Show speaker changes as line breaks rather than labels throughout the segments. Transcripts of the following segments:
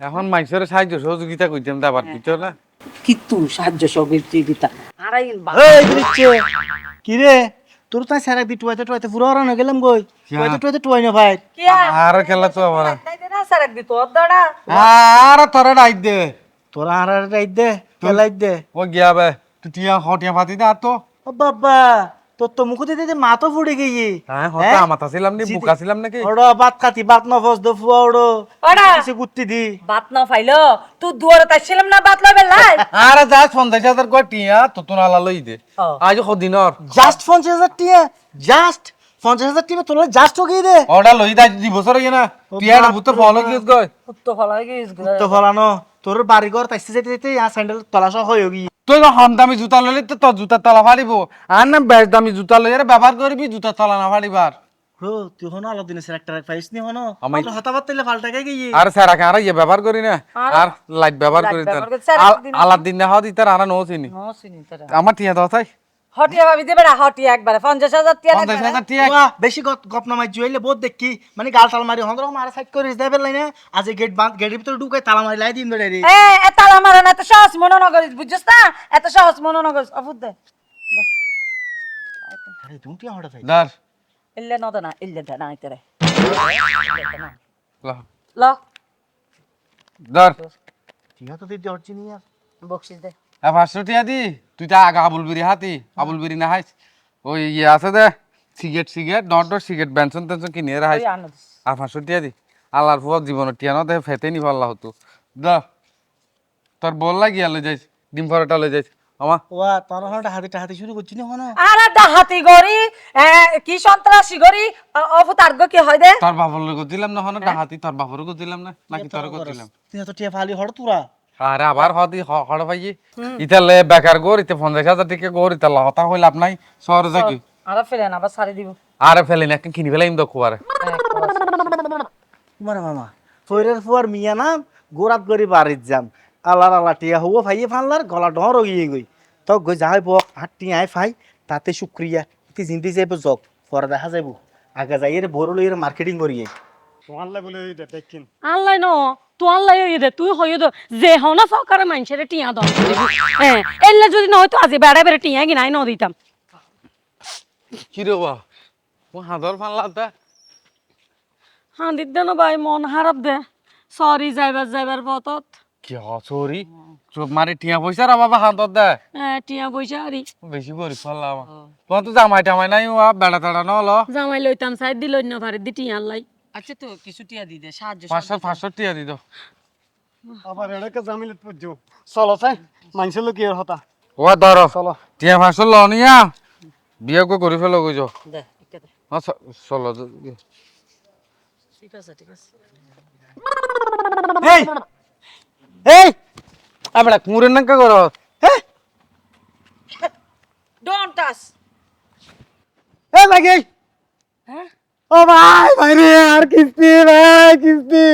এখন মানুষের সাহায্য সহযোগিতা করতাম তো আবার কিছু না
কিন্তু সাহায্য সহযোগিতা? আড়াই
কি রে তোর তাই স্যার একদিন টুয়াইতে টুয়াইতে পুরো হারানো গেলাম গই টুয়াইতে টুয়াইতে টুয়াই না ভাই।
আর খেলা তো
তোর দাঁড়া
আর তোরা দে।
তোরা হারা রাইত দে কেলাই দে।
ও গিয়া বে তুই টিয়া হটিয়া ফাতি দে আর তো।
ও বাবা। তোর তো মুখ দিতে দিতে মাথা ফুটে গিয়ে।
হ্যাঁ হতা আমাতা ছিলাম নি বুকা ছিলাম নাকি?
ওড়ো বাত কাটি বাত নফস দো ফুয়া ওড়ো। কিছু গুত্তি দি।
বাত না ফাইলো তুই দুয়ারে তাইছিলাম না বাত লইবে লাই
আর যা পঞ্চাশ হাজার কয় টিয়া তো তোর আলা লই দে। আজ সদিনর
জাস্ট পঞ্চাশ হাজার টিয়া জাস্ট পঞ্চাশ হাজার টিমে তোর জাস্ট ওকে দে।
ওটা লই দা দি বছর হইয়া না। টিয়া ভূত ফলো কিস গয়
তো ফলা গিস
তো ফলানো। তোর বাড়ি ঘর তাইছে যেতে যেতে ইয়া স্যান্ডেল তলাশ হয়ে গিয়ে
তুই হম দামি জুতা লইলে তো তোর জুতার তলা ফাড়িব আর না বেশ দামি জুতা লই ব্যবহার করবি জুতার তলা না ফাড়িবার
ব্রো তুই হনো আলো দিনে স্যার একটা পাইছ নি হনো? আমার হতাবাত তাইলে পাল্টা গিয়ে।
আর স্যার আকে আর ইয়ে ব্যবহার করি না? আর লাইট ব্যবহার করি
তার আলাদিন
আলাদ দিন না হদি তার আর নো চিনি
নো চিনি তার
আমার টিয়া দাও তাই
হটিয়া ভাবি দেবে না হটিয়া একবারে। পঞ্চাশ হাজার টিয়া
পঞ্চাশ হাজার টিয়া
বেশি গপ- গপ নামাই জুইলে বহুত দেখি। মানে গাল তাল মারি হন্দ্র মারা সাইড করে যাই পেলাই না আজ গেট বাঁধ গেটের ভিতরে ঢুকে তালা মারি লাই দিন ধরে রে।
এ তালা মারা না এত সহজ মনে না করিস বুঝছিস না? এত সহজ মনে না করিস অফুদ দে।
আরে তুমি টিয়া হঠাৎ
দার
ইল্লে নদ না ইল্লে দে না ইতরে
ল।
ল।
দার
টিয়া তো দিতে হচ্ছে নি
বকশিস দে।
পাঁচশো টিয়া দি তুই তা আগে আবুল বিরি হাতি আবুল বিরি না হাইস। ওই ইয়ে আছে দে সিগারেট সিগারেট নট ডট সিগারেট বেনসন টেনশন কিনে রে হাইস।
তুই আনো
আর পাঁচশো টিয়া দি আল্লাহর জীবনের টিয়া ফেতে নি পারলা হতো। দা তোর বল লাগি আলো যাইস ডিম পরোটা লই যাইস। আমা
ওয়া তোর হঠাৎ হাতে হাতে শুরু করছি না হনো
আরে ডাহাতি গরি এ, কি সন্ত্রাসী গরি অফুত আর্গ কি হয় দে?
তোর বাবার লোক দিলাম না হন ডাহাতি তোর বাবার দিলাম না নাকি তোর দিলাম
তুই তো টিয়া ফালি হঠাৎ তোরা।
আরে আবার হদি হড় ভাই ইতালে বেকার গোর ইতে পঞ্চাশ হাজার টাকা গোর ইতে লহতা হই লাভ নাই। শহরে যাকি
আরে ফেলে না আবার সারি দিব।
আরে ফেলি না কিনি ফেলাই ইম দেখো আরে
তোমার মামা ফৈরের ফুয়ার মিয়া নাম গোরাত গরি বাড়িত যাম। আল্লাহ আল্লাহ টিয়া হব ভাইয়ে ফানলার গলা ডর গিয়ে গই তো গই যাই বক হাত ফাই তাতে শুক্রিয়া। ইতি জিন্দি যাইব জগ পরে দেখা যাইব। আগে যাই এর বড় লইয়ের মার্কেটিং করিয়ে।
আল্লাহ ন। তো আল্লাহ হইয়ে দে তুই হইয়ে দে। যে হও না ফকারে মানুষের টিয়া দম হ্যাঁ এলে যদি আজি বেড়া বেড়ে টিয়া কিনাই ন দিতাম
কি রে বা ও হাদর ফানলা তা
দিতে ভাই মন হারাপ দে। সরি যাইবার যাইবার পথত।
কি হসরি চোখ মারি টিয়া পয়সা রা বাবা হাতত দে।
হ্যাঁ টিয়া পয়সা আরি
বেশি করি ফেললাম তোমার তো জামাই টামাই নাই ও বেড়া তেড়া নল।
জামাই লইতাম সাইড দিল না পারে দি টিয়া আল্লাহ
আচ্ছা তো কিছু টিয়া দি দে সাহায্য
পাঁচশো পাঁচশো টিয়া দিত
আবার এটাকে জামিলত পড়ছো চলো চাই মানুষের লোক এর হতা।
ও ধর
চলো।
টিয়া পাঁচশো ল নিয়া। বিয়ে কো করে ফেলো কইছ
দে
চলো
ঠিক আছে ঠিক আছে।
এই! এই!
আবড়া কুমুরের নাকা করো
হ্যাঁ
ডোন্ট টাচ
এই লাগি
হ্যাঁ
ও ভাই ভাই রে আর কিস্তি ভাই কিস্তি।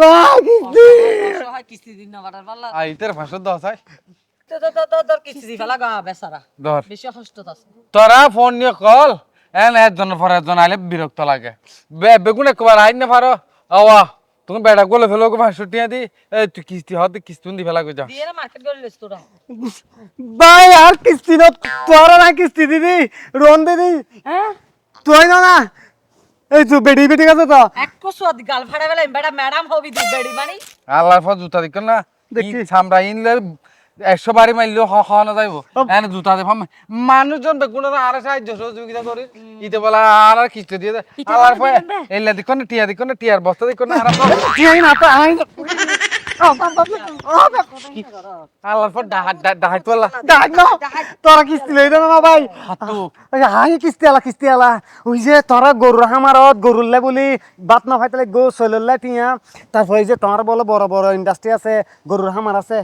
ভাই কিস্তি।
সহায় কিস্তি দিন না বাটার পাল্লা
আই
তোর কিস্তি দি ফেলা গা বেচারা।
ধর।
বেশি কষ্ট আছে।
তোরা ফোন নিয়ে কল এন একজনের পর একজন আইলে বিরক্ত লাগে। বে বেগুন একবার আইন না পারো? আওয়া তুমি বেড়া গলে ফেলো গো পাঁচশো টিয়া দি। তুই কিস্তি হতে কিস্তি দি ফেলা কই যা
দিয়ে মার্কেট করে লিস তোরা।
ভাই আর কিস্তি ন তোরা না কিস্তি দিদি রোন দিদি
হ্যাঁ?
তুই না না। এই তো বেডি বেডি গেছে তো।
এক কুসুয়াত গাল ফাড়া বেলা বেটা ম্যাডাম হবি দি বেড়ি মানে?
আল্লাহর পর জুতা দিক না?
দেখি।
সামরা ইনলে একশো বাড়ি মারলেও হ হ না যাইব এনে জুতা দে ফাম মানুষজন বেগুন আর সাহায্য সহযোগিতা করি। ইতে বলা আর আর কিস্তি দিয়ে দে। আল্লাহর পর এলে দিক না টিয়া দিক না টিয়ার বস্তা দিক না আর টিয়া না তো আই আল্লাহর পর ডাহাত ডাহাত তোলা
ডাক না তোরা কিস্তি লই না ভাই হাই কিস্তি আলা কিস্তি আলা ওই যে তোরা গরুর হামারত গরুল্লে বলি বাত না ফাইতালে গো সৈলল্লা টিয়া তারপর এই যে তোমার বলে বড় বড় ইন্ডাস্ট্রি আছে গরুর হামার আছে।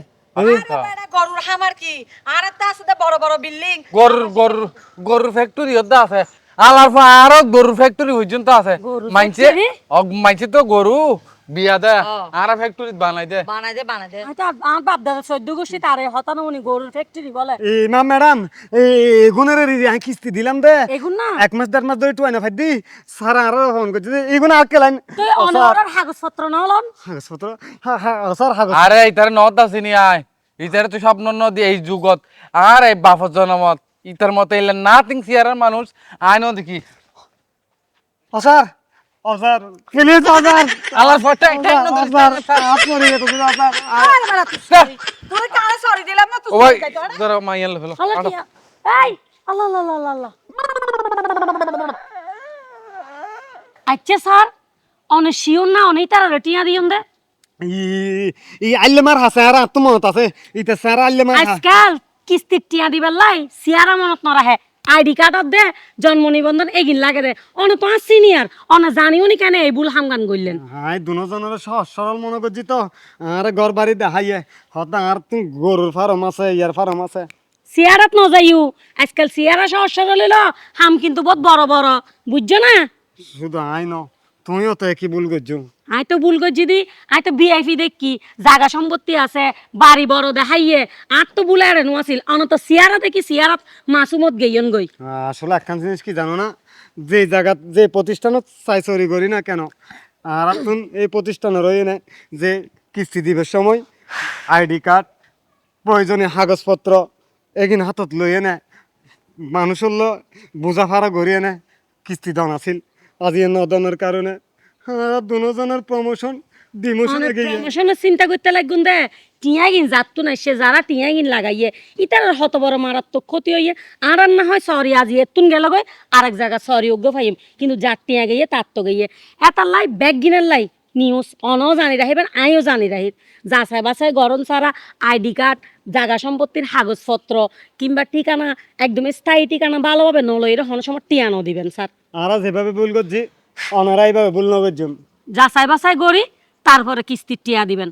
গরুর হামার কি আর একটা আছে। তো বড় বড় বিল্ডিং
গরুর গরুর গরুর ফ্যাক্টরি হদ্দা আছে। আলার পর আরও গরুর ফ্যাক্টরি পর্যন্ত আছে মাইনছে অগ- তো গরু। বিয়া দে। আর ফ্যাক্টরি বানাই দে।
বানাই দে বানাই দে।
হয়তো আমার বাপ দাদা চোদ্দ গোষ্ঠী তারে হতানো উনি গরুর ফ্যাক্টরি বলে।
এই মা ম্যাডাম এই এগুনের আমি কিস্তি দিলাম দে।
এগুন না?
এক মাস দেড় মাস ধরে টুয়াই না ফাইদি সারা আরও ফোন করছে যে এগুলো আর কেলাইন।
তুই অনবরের কাগজপত্র নলন
কাগজপত্র স্যার কাগজ
আরে ইতারে নদ আসিনি আয় ইতারে তুই স্বপ্ন নদী এই যুগত। আর এই বাফর জনমত। ইতার মতো এলে নাথিং সিয়ারের মানুষ। আয় ন দেখি
ও স্যার স্যার প্লিজ স্যার
আল্লাহর ফটো
ও স্যার আপনার তো স্যার
আরে বাড়া তুই sorry। তোরে কারে সরি দিলাম না তুই
ও ভাই
sorry কইতো না?
ধরো মাইয়াল ফেলো
টিয়া এই আল্লাহ আল্লাহ আল্লাহ আল্লাহ আচ্ছা স্যার অনে শিওর না অনেক তারা টিয়া দিয়ন দে
ই ই আইলে মার হাসে আর আত্মমত আছে ইতে স্যার আইলে মার
আজকাল কিস্তির টিয়া দিবার লাই সিয়ারা মনত নরাহে আইডি কার্ডত দে জন্ম নিবন্ধন এগিন লাগে দে। অন পাঁচ সিনিয়র অন জানিও নি কেন এই ভুল হামগান করলেন
হাই দুজনের সহজ সরল মনে করছি তো। আরে ঘর বাড়ি দেখাইয়ে হতা আর তুই গরুর ফার্ম আছে ইয়ার ফার্ম আছে।
সিয়ারাত ন যাইও আজকাল সিয়ারা সহজ সরল হাম কিন্তু বহুত বড় বড় বুঝছ না?
শুধু আই ন তুমিও তো একই ভুল করছ।
আই তো ভুল করছি দি আই তো ভিআইপি দেখি জাগা সম্পত্তি আছে বাড়ি বড় দেখাইয়ে আর তো ভুলে আর আছিল। অনত সিয়ারা দেখি সিয়ারাত মাসুমত গেইয়ন গই।
আসলে একখান জিনিস কি জানো না যে জায়গাত যে প্রতিষ্ঠানত চাই চুরি করি না কেন আর এখন এই প্রতিষ্ঠানে রয়ে না যে কিস্তি দিবের সময় আইডি কার্ড প্রয়োজনীয় কাগজপত্র এগিন হাতত লইয়ে নেয় মানুষের লো বোঝা ফাড়া গড়িয়ে নেয় কিস্তি দন আছিল। আজি এ নদনের কারণে। আর দুজনের প্রমোশন ডিমোশন
প্রমোশনের চিন্তা করতে লাগুন দে। না সে যারা টিয়া গিন লাগাইয়ে ইতার হত বড় মারাত্মক ক্ষতি হইয়ে। আর আর না হয় সরি আজি এতুন গেল গই আরেক জায়গা সরি অজ্ঞ পাইম কিন্তু যার টিয়া গিয়ে তার তো গিয়ে। এটার লাই ব্যাগ গিনের লাই। নিউজ অনও জানি রাখিবেন আইও জানি রাহির যাচাই বাছাই গরম ছাড়া আইডি কার্ড জাগা সম্পত্তির কাগজপত্র কিংবা ঠিকানা একদম স্থায়ী ঠিকানা ভালোভাবে নলই হন সময় টিয়ানো দিবেন স্যার।
আর যেভাবে ভুল করছি অনারা এইভাবে ভুল নগর
যাচাই বাছাই করি তারপরে কিস্তির টিয়া দিবেন।